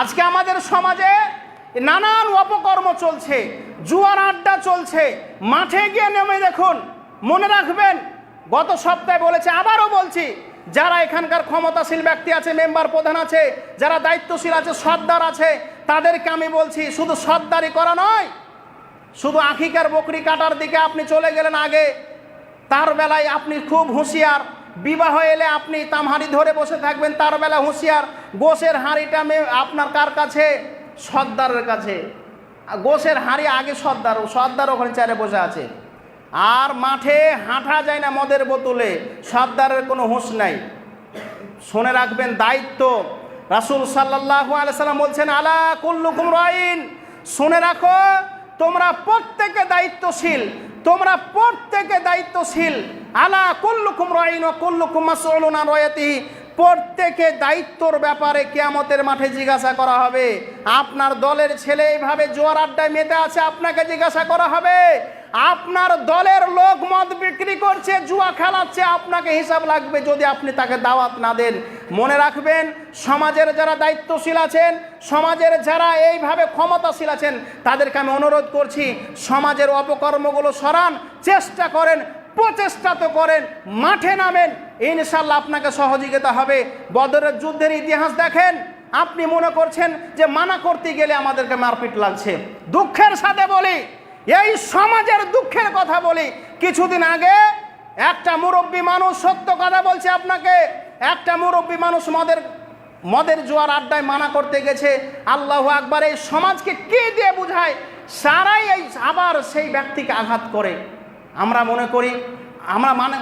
আজকে আমাদের সমাজে নানান অপকর্ম চলছে, জুয়ার আড্ডা চলছে, মাঠে গিয়ে নেমে দেখুন, মনে রাখবেন, গত সপ্তাহে বলেছে, আবারও বলছি, যারা এখানকার ক্ষমতাশীল ব্যক্তি আছে, মেম্বার প্রধান আছে, যারা দায়িত্বশীল আছে, সর্দার আছে, তাদেরকে আমি বলছি, শুধু সর্দারি করা নয়, শুধু আখিকার বকরি কাটার দিকে আপনি চলে গেলেন আগে, তার বেলায় আপনি খুব হুঁশিয়ার, বিবাহ এলে আপনি তামহারি ধরে বসে থাকবেন, তার বেলা হুঁশিয়ার গোশের হাঁড়িটা আপনার কার কাছে? সর্দারের কাছে। গোশের হাঁড়ি আগে সর্দার সর্দার ওখানে চেয়ারে বসে আছে। আর মাঠে হাঁটা যায় না মদের বোতলে, সর্দারের কোনো হুঁশ নাই। শুনে রাখবেন দায়িত্ব। রাসুল সাল্লাহ সাল্লাম বলছেন, আলা কুল্লুকুম রাইন। শুনে রাখো, তোমরা প্রত্যেকে দায়িত্বশীল, তোমরা প্রত্যেকে দায়িত্বশীল। আলা কুল্লুকুম রাইন ও কুল্লুকুম মাসউলুন আন প্রত্যেকে দায়িত্বর ব্যাপারে কেয়ামতের মাঠে জিজ্ঞাসা করা হবে। আপনার দলের ছেলে এইভাবে জোয়ার আড্ডায় মেতে আছে, আপনাকে জিজ্ঞাসা করা হবে। আপনার দলের লোক মদ বিক্রি করছে, জুয়া খেলাচ্ছে, আপনাকে হিসাব লাগবে যদি আপনি তাকে দাওয়াত না দেন। মনে রাখবেন, সমাজের যারা দায়িত্বশীল আছেন, সমাজের যারা এইভাবে ক্ষমতাশীল আছেন, তাদেরকে আমি অনুরোধ করছি, সমাজের অপকর্মগুলো সরান, চেষ্টা করেন প্রচেষ্টা তো করেন, মাঠে নামেন। ইনশাল্লাহ আপনাকে সহযোগিতা হবে। বদরের যুদ্ধের ইতিহাস দেখেন। আপনি মনে করছেন যে মানা করতে গেলে আমাদেরকে মারপিট লাগছে। দুঃখের সাথে বলি, এই সমাজের দুঃখের কথা বলি, কিছুদিন আগে একটা মুরব্বী মানুষ সত্য কথা বলছে আপনাকে। একটা মুরব্বী মানুষ মদের মদের জোয়ার আড্ডায় মানা করতে গেছে। আল্লাহ আকবার, এই সমাজকে কে দিয়ে বুঝায়? সারাই এই আবার সেই ব্যক্তিকে আঘাত করে। আমরা মনে করি, আমরা মানে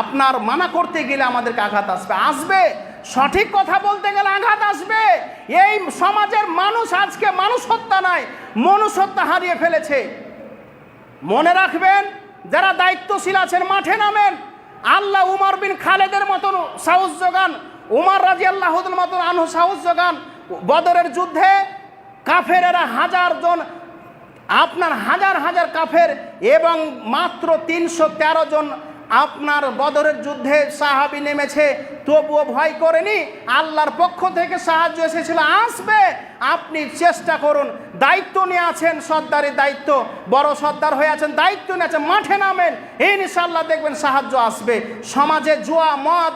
আপনার মানা করতে গেলে আমাদেরকে আঘাত আসবে। আসবে, সঠিক কথা বলতে গেলে আঘাত আসবে। এই সমাজের মানুষ আজকে মানুষ হত্যা নাই, মনুষ্যত্ব হারিয়ে ফেলেছে। মনে রাখবেন, যারা দায়িত্বশীল আছেন, মাঠে নামেন। আল্লাহ উমর বিন খালেদের মতন সাহস যোগান উমর রাজি আল্লাহদের মতন আনহু সাহস যোগান বদরের যুদ্ধে কাফেরেরা হাজার জন আপনার হাজার হাজার কাফের এবং মাত্র তিনশো তেরো জন আপনার বদরের যুদ্ধে সাহাবি নেমেছে। তবুও ভয় করেনি? আল্লাহর পক্ষ থেকে সাহায্য এসেছিল। আসবে। আপনি চেষ্টা করুন। দায়িত্ব নিয়ে আছেন সর্দারের দায়িত্ব। বড় সর্দার হয়ে আছেন, দায়িত্ব নিয়ে আছেন, মাঠে নামেন। এই ইনশাল্লাহ দেখবেন সাহায্য আসবে। সমাজে জুয়া, মদ,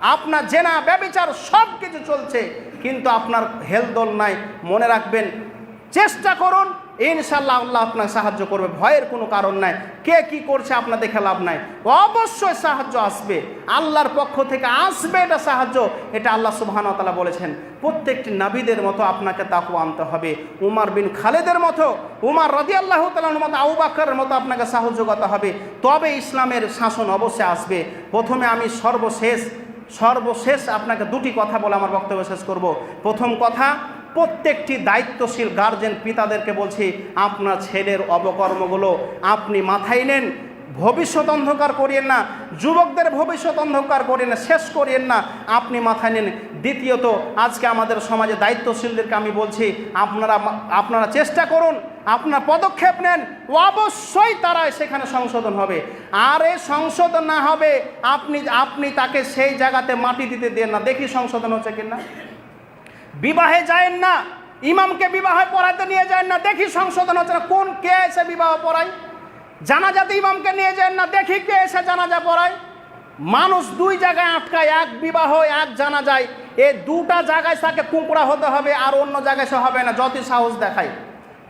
আপনার জেনা, ব্যবিচার সব কিছু চলছে। কিন্তু আপনার হেলদোল নাই। মনে রাখবেন চেষ্টা করুন ইনশাল্লাহ আল্লাহ আপনাকে সাহায্য করবে, ভয়ের কোনো কারণ নাই। কে কি করছে আপনার দেখে লাভ নাই। অবশ্যই সাহায্য আসবে, আল্লাহর পক্ষ থেকে আসবে এটা সাহায্য, এটা আল্লাহ সুবাহানতালা বলেছেন। প্রত্যেকটি নাবিদের মতো আপনাকে তাকু আনতে হবে। উমার বিন খালেদের মতো, উমার রদি আল্লাহ তালার মতো আউ বাক্কারের মতো আপনাকে সাহায্য করতে হবে। তবে ইসলামের শাসন অবশ্যই আসবে। প্রথমে আমি সর্বশেষ সর্বশেষ আপনাকে দুটি কথা বলে আমার বক্তব্য শেষ করব। প্রথম কথা প্রত্যেকটি দায়িত্বশীল গার্জেন পিতাদেরকে বলছি, আপনার ছেলের অবকর্মগুলো আপনি মাথায় নেন, ভবিষ্যৎ অন্ধকার করিয়েন না, যুবকদের ভবিষ্যৎ অন্ধকার করিয়েন না, শেষ করিয়েন না, আপনি মাথায় নেন। দ্বিতীয়ত, আজকে আমাদের সমাজে দায়িত্বশীলদেরকে আমি বলছি, আপনারা আপনারা চেষ্টা করুন, আপনার পদক্ষেপ নেন, অবশ্যই তারা সেখানে সংশোধন হবে। আর এ সংশোধন না হবে, আপনি আপনি তাকে সেই জায়গাতে মাটি দিতে দেন না। দেখি সংশোধন হচ্ছে কিনা। বিবাহে যায়েন না, ইমামকে বিবাহে পড়াতে নিয়ে যায় না, দেখি সংশোধন হচ্ছে না, কোন কে এসে বিবাহ পড়ায়? জানাজাতে ইমামকে নিয়ে যায় না, দেখি কে এসে জানাজা পড়ায়? মানুষ দুই জায়গায় আটকায়, এক বিবাহ, এক জানা যায় এ দুটা জায়গায় তাকে কুঁকড়া হতে হবে, আর অন্য জায়গায় সে হবে না, যতই সাহস দেখায়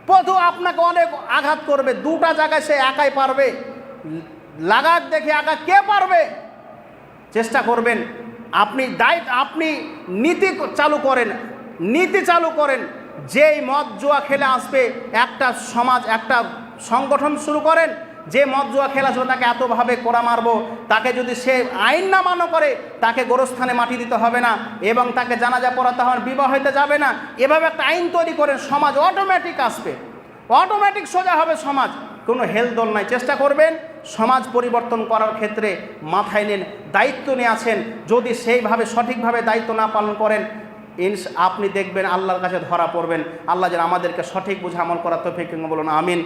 প্রথম আপনাকে অনেক আঘাত করবে, দুটা জায়গায় সে একাই পারবে। লাগাক দেখে একা কে পারবে? চেষ্টা করবেন। আপনি দায়িত্ব, আপনি নীতি চালু করেন, নীতি চালু করেন, যেই মদ জুয়া খেলে আসবে, একটা সমাজ, একটা সংগঠন শুরু করেন, যে মদ জুয়া খেলা ছিল তাকে এতভাবে কোড়া মারবো, তাকে যদি সে আইন না মান্য করে, তাকে গোরস্থানে মাটি দিতে হবে না, এবং তাকে জানাজা পড়াতে হবে বিবাহ হইতে যাবে না, এভাবে একটা আইন তৈরি করেন, সমাজ অটোমেটিক আসবে অটোমেটিক সোজা হবে সমাজ, কোনো হেলদোল নাই, চেষ্টা করবেন সমাজ পরিবর্তন করার ক্ষেত্রে মাথায় নেন, দায়িত্ব নিয়ে আছেন। যদি সেইভাবে সঠিকভাবে দায়িত্ব না পালন করেন ইনস আপনি দেখবেন আল্লাহর কাছে ধরা পড়বেন। আল্লাহ যেন আমাদেরকে সঠিক বুঝে আমল করার তো বলুন, আমিন।